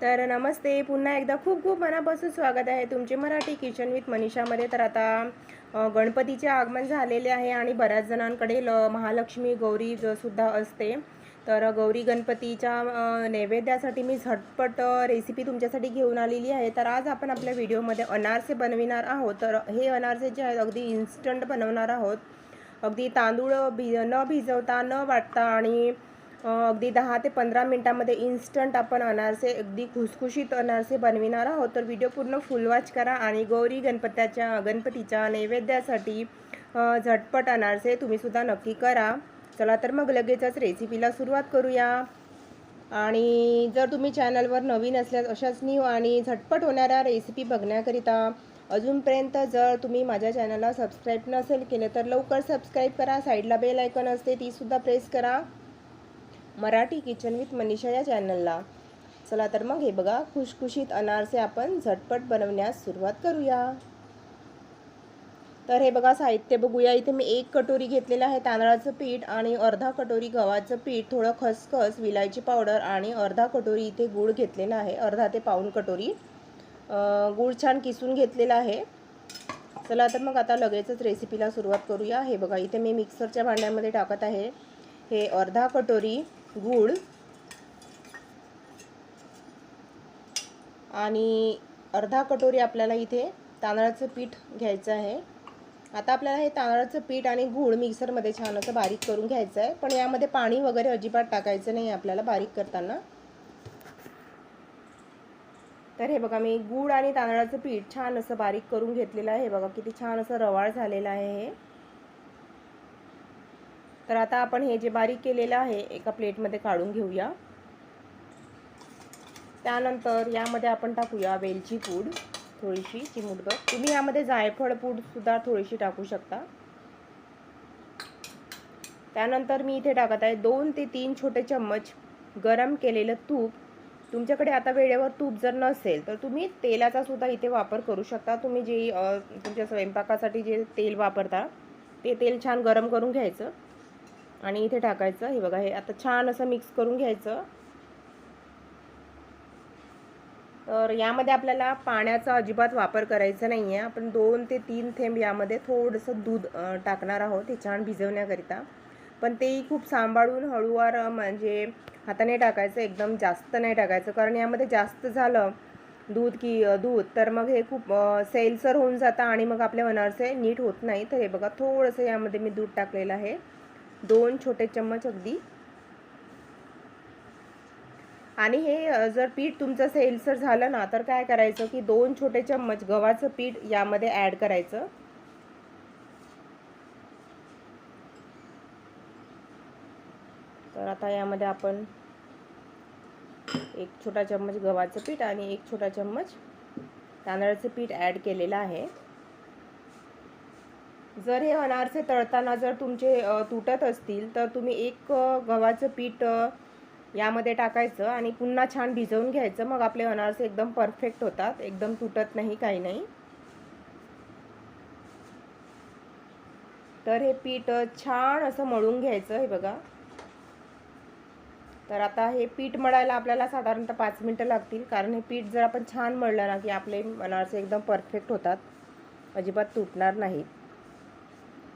तर नमस्ते पुन्हा एकदा खूप खूप मनापासून स्वागत आहे तुमचे मराठी किचन विथ मनीषामध्ये. तर आता गणपतीचे आगमन झालेले आहे आणि बऱ्याच जणांकडे ल महालक्ष्मी गौरी सुद्धा असते. तर गौरी गणपतीच्या नैवेद्यासाठी मी झटपट रेसिपी तुमच्यासाठी घेऊन आलेली आहे. तर आज आपण आपल्या व्हिडिओमध्ये अनारसे बनविणार आहोत. तर हे अनारसे जे आहेत अगदी इन्स्टंट बनवणार आहोत. अगदी तांदूळ भि न भिजवता न वाटता आणि अगदी दहा ते पंधरा मिनटामध्ये इन्स्टंट आपण अनारसे अगदी खुसखुशीत अनारसे बनविणार आहोत. तर व्हिडिओ पूर्ण फुल वॉच करा आणि गौरी गणपत्याच्या गणपतीच्या नैवेद्यासाठी झटपट अनारसे तुम्हीसुद्धा नक्की करा. चला तर मग लगेचच रेसिपीला सुरुवात करूया. आणि जर तुम्ही चॅनलवर नवीन असल्यास अशाच न्यू आणि झटपट होणाऱ्या रेसिपी बघण्याकरिता अजूनपर्यंत जर तुम्ही माझ्या चॅनलला सबस्क्राईब नसेल केलं तर लवकर सबस्क्राईब करा. साईडला बेल आयकॉन असते तीसुद्धा प्रेस करा. मराठी किचन विथ मनीषा या चॅनलला. चला तर मग हे बघा खुशखुशीत अनारसे आपण झटपट बनवण्यास सुरुवात करूया. तर हे बघा साहित्य बघूया. इथे मी एक कटोरी घेतलेलं आहे तांदळाचं पीठ आणि अर्धा कटोरी गव्हाचं पीठ. थोडं खसखस विलायची पावडर आणि अर्धा कटोरी इथे गूळ घेतलेला आहे. अर्धा ते पाऊण कटोरी. गूळ छान किसून घेतलेला आहे. चला तर मग आता लगेचच रेसिपीला सुरुवात करूया. हे बघा इथे मी मिक्सरच्या भांड्यामध्ये टाकत आहे. हे अर्धा कटोरी गूळ आणि अर्धा कटोरी आपल्याला इथे तांदळाचं पीठ घ्यायचं आहे. आता आपल्याला हे तांदळाचं पीठ आणि गूळ मिक्सरमध्ये छान असं बारीक करून घ्यायचं आहे. पण यामध्ये पाणी वगैरे अजिबात टाकायचं नाही आपल्याला बारीक करताना. तर हे बघा मी गूळ आणि तांदळाचं पीठ छान असं बारीक करून घेतलेलं आहे. हे बघा किती छान असं रवाळ झालेलं आहे हे. तर आता आपण हे जे बारीक केलेलं आहे एका प्लेटमध्ये काढून घेऊया. त्यानंतर यामध्ये आपण टाकूया वेलची पूड थोडीशी चिमूटभर. तुम्ही यामध्ये जायफळ पूडसुद्धा थोडीशी टाकू शकता. त्यानंतर मी इथे टाकत आहे दोन ते तीन छोटे चम्मच गरम केलेलं तूप. तुमच्याकडे आता वेळेवर तूप जर नसेल तर तुम्ही तेलाचा सुद्धा इथे वापर करू शकता. तुम्ही जे तुमच्या स्वयंपाकासाठी जे तेल वापरता ते तेल छान गरम करून घ्यायचं. आणि इथे टाकायचं. हे बघा हे आता छान असं मिक्स करून घ्यायचं. तर यामध्ये आपल्याला पाण्याचा अजिबात वापर करायचा नाही आहे आपण दोन ते तीन थेंब यामध्ये थोडंसं दूध टाकणार आहोत. हे छान भिजवण्याकरिता. पण तेही खूप सांभाळून हळूवार म्हणजे हाताने टाकायचं एकदम जास्त नाही टाकायचं. कारण यामध्ये जास्त झालं दूध की दूध तर मग हे खूप सेलसर सैलसर होऊन जातं आणि मग आपल्या अनारसे नीट होत नाही. तर हे बघा थोडंसं यामध्ये मी दूध टाकलेलं आहे. दोन छोटे चम्मच अगदी. आणि हे जर पीठ तुमचं सेलसर झालं ना तर काय करायचं की दोन छोटे चम्मच गव्हाचं पीठ यामध्ये ॲड करायचं. तर आता यामध्ये आपण एक छोटा चम्मच गव्हाचं पीठ आणि एक छोटा चम्मच तांदळाचं पीठ ॲड केलेलं आहे. जर हे अनारसे तळताना जर तुमचे तुटत असतील तर तुम्ही एक गव्हाचं पीठ यामध्ये टाकायचं आणि पुन्हा छान भिजवून घ्यायचं. मग आपले अनारसे एकदम परफेक्ट होतात. एकदम तुटत नाही काही नाही. तर हे पीठ छान असं मळून घ्यायचं हे बघा. तर आता हे पीठ मळायला आपल्याला साधारणतः पाच मिनटं लागतील. कारण हे पीठ जर आपण छान मळलं ना की आपले अनारसे एकदम परफेक्ट होतात. अजिबात तुटणार नाहीत.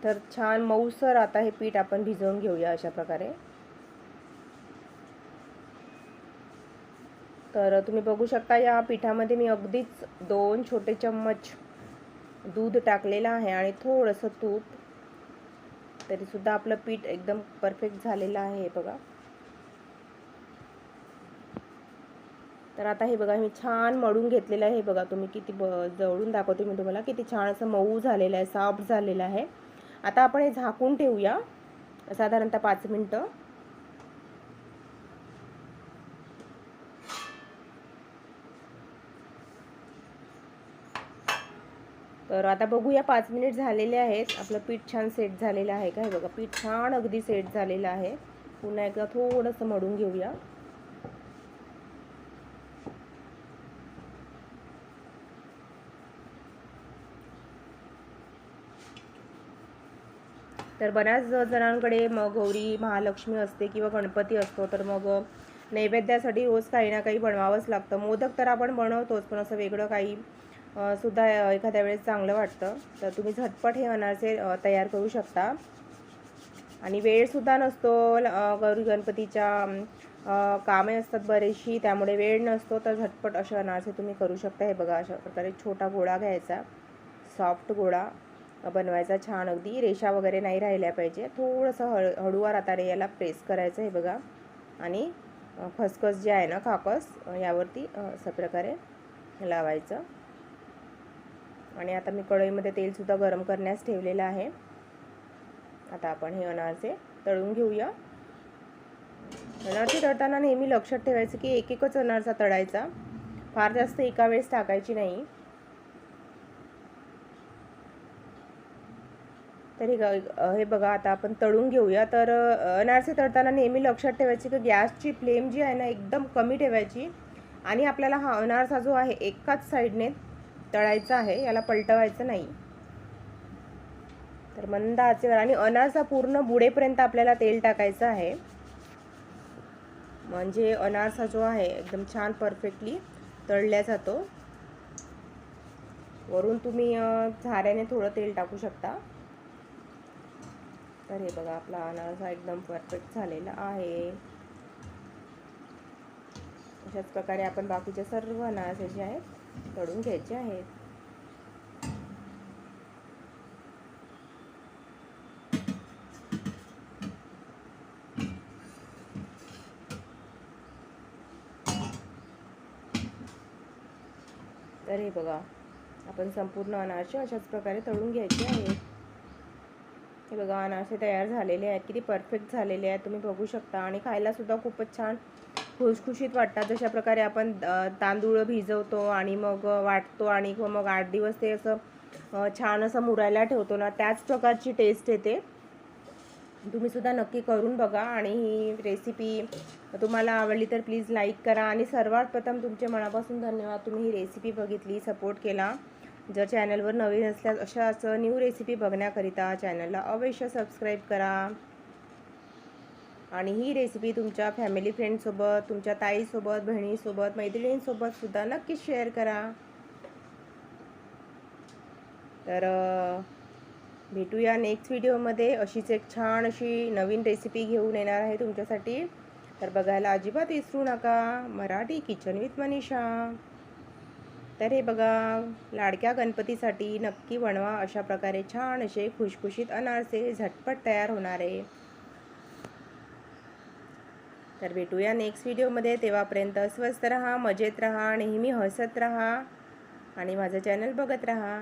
तर छान मऊसर आता हे पीठ आपण भिजवून घेऊया अशा प्रकारे. तर तुम्ही बघू शकता या पिठामध्ये मी अगदीच दोन छोटे चम्मच दूध टाकलेलं आहे आणि थोडंसं तूप. तरीसुद्धा आपलं पीठ एकदम परफेक्ट झालेलं आहे हे बघा. तर आता हे बघा मी छान मळून घेतलेलं आहे हे बघा. तुम्ही किती ब जवळून दाखवते मी तुम्हाला. किती छान असं मऊ झालेलं आहे सॉफ्ट झालेलं आहे. आता आपण हे झाकून ठेवूया. साधारणतः पाच मिनटं. तर आता बघूया पाच मिनिट झालेले आहेत. आपलं पीठ छान सेट झालेलं आहे का? हे बघा पीठ छान अगदी सेट झालेलं आहे. पुन्हा एकदा थोडंसं मळून घेऊया. तर बऱ्याच जणांकडे मग गौरी महालक्ष्मी असते किंवा गणपती असतो तर मग नैवेद्यासाठी रोज काही ना काही बनवावंच लागतं. मोदक तर आपण बनवतोच पण असं वेगळं काही सुद्धा एखाद्या वेळेस चांगलं वाटतं. तर तुम्ही झटपट हे अनारसे तयार करू शकता. आणि वेळसुद्धा नसतो गौरी गणपतीच्या कामे असतात बरीचशी त्यामुळे वेळ नसतो तर झटपट असे अनारसे तुम्ही करू शकता. हे बघा अशा प्रकारे छोटा गोळा घ्यायचा. सॉफ्ट गोळा. बनवायचा. छान अगदी रेषा वगैरे नाही राहिल्या पाहिजे. थोडंसं हळ हळूवार हाताने याला प्रेस करायचं हे बघा. आणि खसखस जे आहे ना काकस यावरती अ, अशा प्रकारे लावायचं. आणि आता मी कढईमध्ये तेलसुद्धा गरम करण्यास ठेवलेलं आहे. आता आपण हे अनारसे तळून घेऊया. अनारसे तळताना नेहमी लक्षात ठेवायचं की एक एकच अनारसा तळायचा. फार जास्त एका वेळेस टाकायची नाही. तर हे बघा आता आपण तळून घेऊया. तर अनारसे तळताना नेहमी लक्षात ठेवायची की गॅसची फ्लेम जी आहे ना एकदम कमी ठेवायची. आणि आपल्याला हा अनारसा जो आहे एकाच साईडने तळायचा आहे याला पलटवायचं नाही. तर मंद आचेवर. आणि अनारसा पूर्ण बुडेपर्यंत आपल्याला तेल टाकायचं आहे. म्हणजे अनारसा जो आहे एकदम छान परफेक्टली तळल्या जातो. वरून तुम्ही झाऱ्याने थोडं तेल टाकू शकता. तर हे बघा आपला अनारसा एकदम परफेक्ट झालेला आहे. अशाच प्रकारे आपण बाकीचे सर्व अनारसे जे आहेत तळून घ्यायचे आहेत. तर हे बघा आपण संपूर्ण अनारसे अशाच प्रकारे तळून घ्यायचे आहेत. हे बघा अनारसे तयार झालेले आहेत. किती परफेक्ट झालेले आहेत. तुम्ही बघू शकता. आणि खायला सुद्धा खूपच छान खुशखुशीत वाटतात. जशा प्रकारे आपण तांदूळ भिजवतो आणि मग वाटतो आणि मग आठ दिवस ते असं छान असं मुरायला ठेवतो ना त्याच प्रकारची टेस्ट येते. तुम्ही सुद्धा नक्की करून बघा. आणि ही रेसिपी तुम्हाला आवडली तर प्लीज लाईक करा. आणि सर्वात प्रथम तुमच्या मनापासून धन्यवाद. तुम्ही ही रेसिपी बघितली सपोर्ट केला. जर चॅनलवर नवीन असल्यास अशाच न्यू रेसिपी बघण्याकरिता चॅनलला अवश्य सबस्क्राईब करा. आणि ही रेसिपी तुमच्या फॅमिली फ्रेंडसोबत तुमच्या ताईसोबत बहिणीसोबत मैत्रिणींसोबत सुद्धा नक्की शेअर करा. तर भेटूया नेक्स्ट व्हिडिओमध्ये अशीच एक छान अशी नवीन रेसिपी घेऊन येणार आहे तुमच्यासाठी. तर बघायला अजिबात विसरू नका. Marathi kitchen with Manisha. तर हे बघा लाडक्या गणपतीसाठी नक्की बनवा अशा प्रकारे छान असे खुशखुशीत अनारसे झटपट तयार होणारे तर भेटूया नेक्स्ट व्हिडिओमध्ये तेव्हापर्यंत स्वस्त रहा मजेत रहा नेहमी हसत रहा आणि माझं चॅनल बघत रहा.